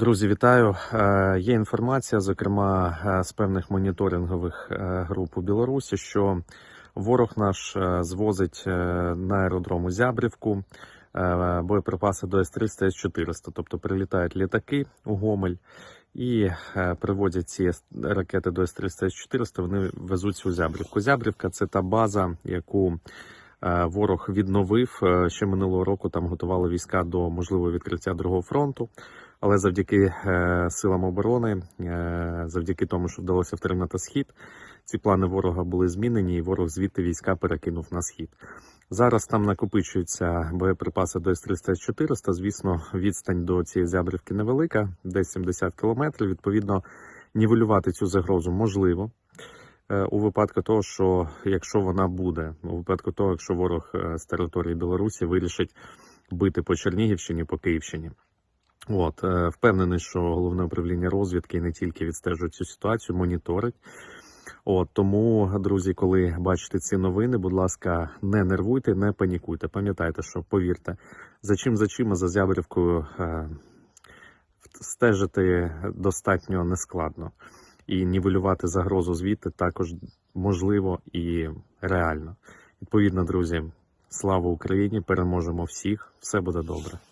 Друзі, вітаю. Е, Є інформація, зокрема е, з певних моніторингових е, груп у Білорусі, що ворог наш звозить на аеродрому Зябрівку боєприпаси до С-300, С-400. Тобто прилітають літаки у Гомель і привозять ці ракети до С-300, С-400, вони везуть у Зябрівку. Зябрівка це та база, яку ворог відновив. Ще минулого року там готували війська до можливого відкриття другого фронту. Але завдяки е, силам оборони, е, завдяки тому, що вдалося втримати схід, ці плани ворога були змінені, і ворог звідти війська перекинув на схід. Зараз там накопичуються боєприпаси до С-300 С-400. Звісно, відстань до цієї зябрівки невелика, десь 70 кілометрів. Відповідно, нівелювати цю загрозу можливо. е, У випадку того, що якщо вона буде, у випадку того, якщо ворог з території Білорусі вирішить бити по Чернігівщині, по Київщині. От, е, впевнений, що головне управління розвідки не тільки відстежує цю ситуацію, моніторить. От тому, друзі, коли бачите ці новини, будь ласка, не нервуйте, не панікуйте. Пам'ятайте, що повірте, за чим за чим, а за зябрівкою е, стежити достатньо нескладно. І нівелювати загрозу звідти також можливо і реально. Відповідно, друзі, слава Україні! Переможемо всіх! Все буде добре.